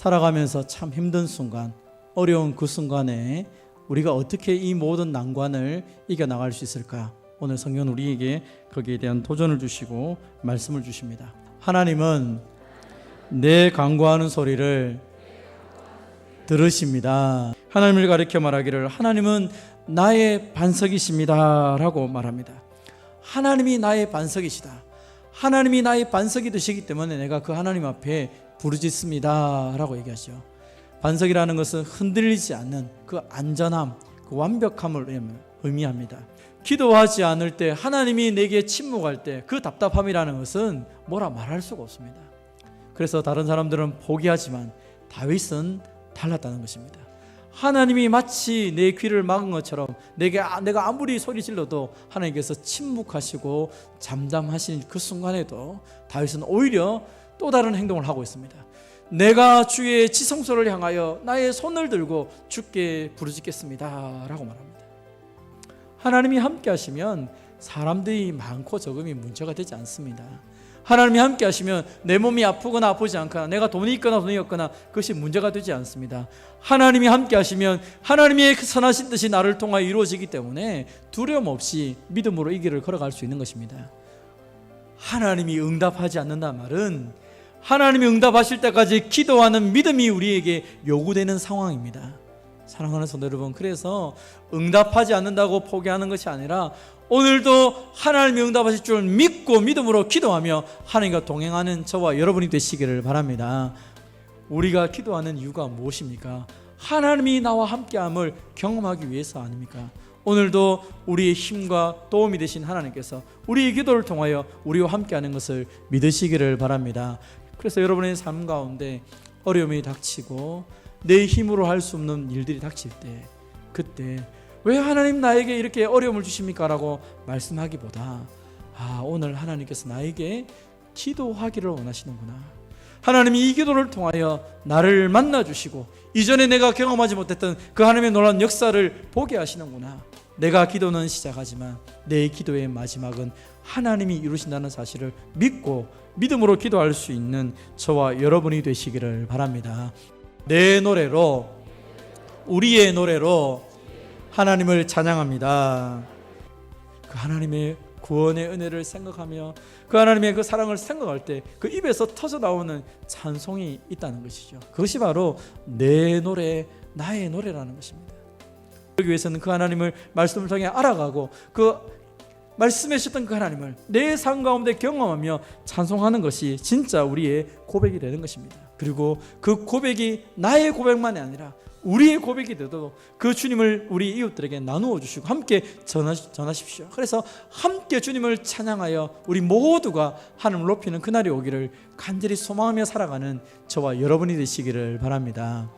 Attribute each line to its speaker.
Speaker 1: 살아가면서 참 힘든 순간, 어려운 그 순간에 우리가 어떻게 이 모든 난관을 이겨 나갈 수 있을까? 오늘 성경 은 우리에게 거기에 대한 도전을 주시고 말씀을 주십니다. 하나님은 내 간구하는 소리를 들으십니다. 하나님을 가리켜 말하기를 하나님은 나의 반석이십니다라고 말합니다. 하나님이 나의 반석이시다. 하나님이 나의 반석이 되시기 때문에 내가 그 하나님 앞에 부르짖습니다 라고 얘기하죠. 반석이라는 것은 흔들리지 않는 그 안전함, 그 완벽함을 의미합니다. 기도하지 않을 때 하나님이 내게 침묵할 때 그 답답함이라는 것은 뭐라 말할 수가 없습니다. 그래서 다른 사람들은 포기하지만 다윗은 달랐다는 것입니다. 하나님이 마치 내 귀를 막은 것처럼 내게 아- 내가 아무리 소리 질러도 하나님께서 침묵하시고 잠잠하신 그 순간에도 다윗은 오히려 또 다른 행동을 하고 있습니다. 내가 주의 지성소를 향하여 나의 손을 들고 주께 부르짖겠습니다라고 말합니다. 하나님이 함께 하시면 사람들이 많고 적음이 문제가 되지 않습니다. 하나님이 함께 하시면 내 몸이 아프거나 아프지 않거나 내가 돈이 있거나 돈이 없거나 그것이 문제가 되지 않습니다. 하나님이 함께 하시면 하나님의 그 선하신 뜻이 나를 통하여 이루어지기 때문에 두려움 없이 믿음으로 이 길을 걸어갈 수 있는 것입니다. 하나님이 응답하지 않는다 말은 하나님이 응답하실 때까지 기도하는 믿음이 우리에게 요구되는 상황입니다. 사랑하는 성도 여러분, 그래서 응답하지 않는다고 포기하는 것이 아니라 오늘도 하나님이 응답하실 줄 믿고 믿음으로 기도하며 하나님과 동행하는 저와 여러분이 되시기를 바랍니다. 우리가 기도하는 이유가 무엇입니까? 하나님이 나와 함께함을 경험하기 위해서 아닙니까? 오늘도 우리의 힘과 도움이 되신 하나님께서 우리의 기도를 통하여 우리와 함께하는 것을 믿으시기를 바랍니다. 그래서 여러분의 삶 가운데 어려움이 닥치고 내 힘으로 할 수 없는 일들이 닥칠 때 그때 왜 하나님 나에게 이렇게 어려움을 주십니까? 라고 말씀하기보다 아 오늘 하나님께서 나에게 기도하기를 원하시는구나 하나님이 이 기도를 통하여 나를 만나 주시고 이전에 내가 경험하지 못했던 그 하나님의 놀라운 역사를 보게 하시는구나 내가 기도는 시작하지만 내 기도의 마지막은 하나님이 이루신다는 사실을 믿고 믿음으로 기도할 수 있는 저와 여러분이 되시기를 바랍니다. 내 노래로 우리의 노래로 하나님을 찬양합니다. 그 하나님의 구원의 은혜를 생각하며 그 하나님의 그 사랑을 생각할 때 그 입에서 터져 나오는 찬송이 있다는 것이죠. 그것이 바로 내 노래, 나의 노래라는 것입니다. 그러기 위해서는 그 하나님을 말씀을 통해 알아가고 그 말씀해 주셨던 그 하나님을 내 삶 가운데 경험하며 찬송하는 것이 진짜 우리의 고백이 되는 것입니다. 그리고 그 고백이 나의 고백만이 아니라 우리의 고백이 돼도 그 주님을 우리 이웃들에게 나누어 주시고 함께 전하, 전하십시오. 그래서 함께 주님을 찬양하여 우리 모두가 하나님을 높이는 그날이 오기를 간절히 소망하며 살아가는 저와 여러분이 되시기를 바랍니다.